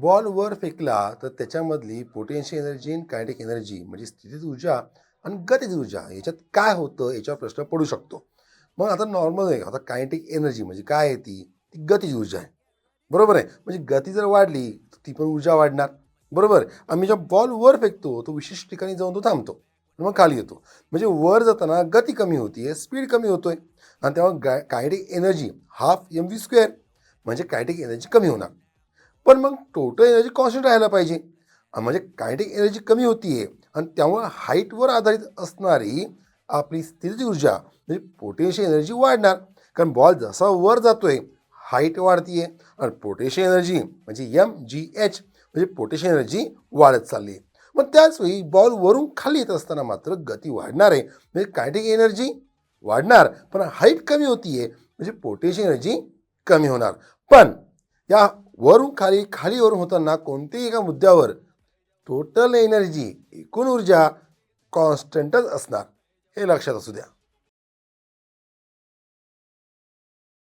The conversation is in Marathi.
बॉल वर फेकला तर त्याच्यामधली पोटेन्शियल एनर्जी आणि कायटिक एनर्जी म्हणजे स्थितीत ऊर्जा आणि गतिज ऊर्जा याच्यात काय होतं याच्यावर प्रश्न पडू शकतो. मग आता नॉर्मल आहे आता कायनेटिक एनर्जी म्हणजे काय आहे ती? ती गतिज ऊर्जा आहे. बरोबर आहे? म्हणजे गती जर वाढली तर ती पण ऊर्जा वाढणार. बरोबर आम्ही जेव्हा बॉल वर फेकतो तो विशिष्ट ठिकाणी जाऊन तो थांबतो मग खाली येतो. म्हणजे वर जाताना गती कमी होती आहे स्पीड कमी होतोय. आणि तेव्हा गा kinetic energy half M V square म्हणजे कायटिक एनर्जी कमी होणार. पण मग टोटल एनर्जी कॉन्स्टंट राहायला पाहिजे. म्हणजे कायटिक एनर्जी कमी होतीये. आणि त्यामुळे हाईटवर आधारित असणारी आपली स्थिर ऊर्जा म्हणजे पोटेन्शियल एनर्जी वाढणार. कारण बॉल जसा वर जातोय हाईट वाढतीये. आणि पोटेन्शियल एनर्जी म्हणजे एम जी एच म्हणजे पोटेन्शियल एनर्जी वाढत चालली आहे मग त्याच वेळी बॉल वरून खाली येत असताना मात्र गती वाढणार आहे म्हणजे कायटिक एनर्जी वाढणार. पण हाईट कमी होतीये म्हणजे पोटेन्शियल एनर्जी कमी होणार. पण या वरून खाली खाली वरून होताना कोणत्याही एका मुद्द्यावर टोटल एनर्जी एकूण ऊर्जा कॉन्स्टंटच असणार. हे लक्षात असू द्या.